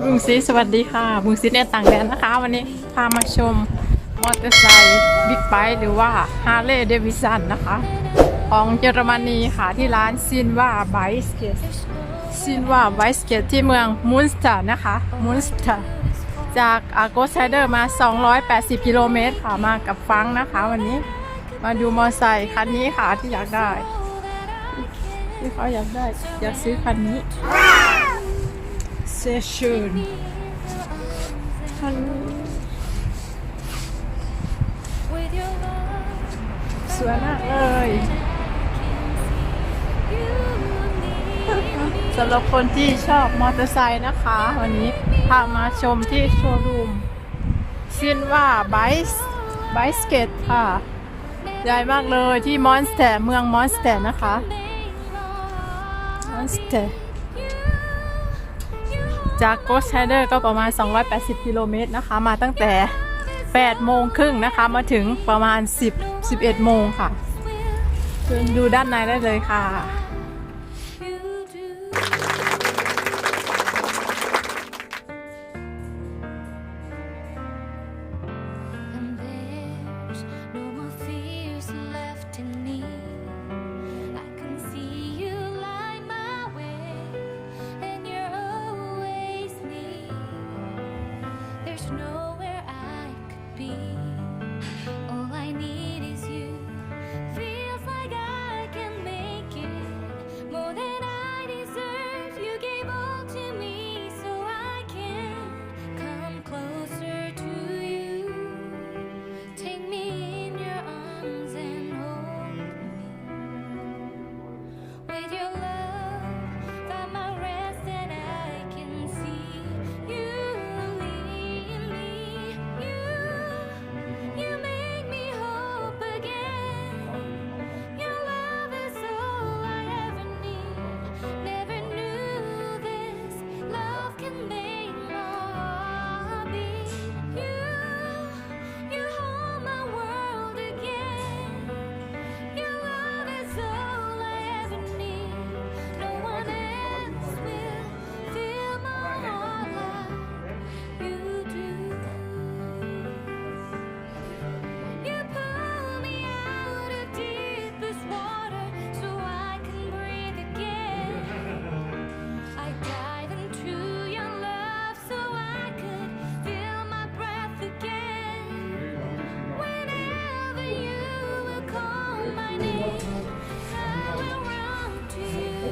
บุงซีสวัสดีค่ะ บุงซีในต่างแดนนะคะ วันนี้พามาชมมอเตอร์ไซค์บิ๊กไบค์หรือว่าฮาร์เลย์เดวิสันนะคะ ของเยอรมนีค่ะที่ร้านซินว่าไบสเกตซินว่าไบสเกตที่เมืองมุนสเตอร์นะคะมุนสเตอร์จากอาโกสไซเดอร์มา 280 กิโลเมตรค่ะมากับฟังนะคะ วันนี้มาดูมอเตอร์ไซค์คันนี้ค่ะที่อยากได้ที่เขาอยากได้อยากซื้อคันนี้ เซชูนคันนี้สวยมากเลยสำหรับคนที่ชอบมอเตอร์ไซค์นะคะ วันนี้พามาชมที่โชว์รูมซินว่าไบส์ไบสเกตค่ะ ใหญ่มากเลยที่มอนสเตอร์เมืองมอนสเตอร์นะคะมอนสเตอร์ จากโกสแชเดอร์ก็ประมาณ 280 กิโลเมตรนะคะ มาตั้งแต่ 8 โมงครึ่งนะคะ มาถึงประมาณ 10 11 โมงค่ะเชิญดูด้านในได้เลยค่ะ there's no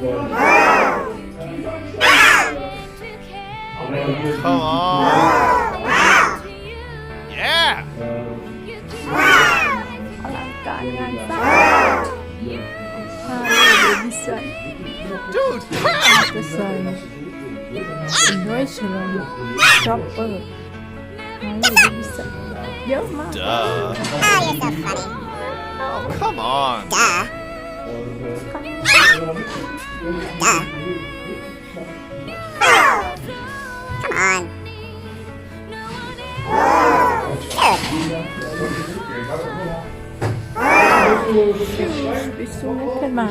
เลย์เดวิสันเยอะมาก Duh. Oh, you're so funny. Oh, come on. Duh. Duh. Come on. Dude. ไปซูมขึ้นมา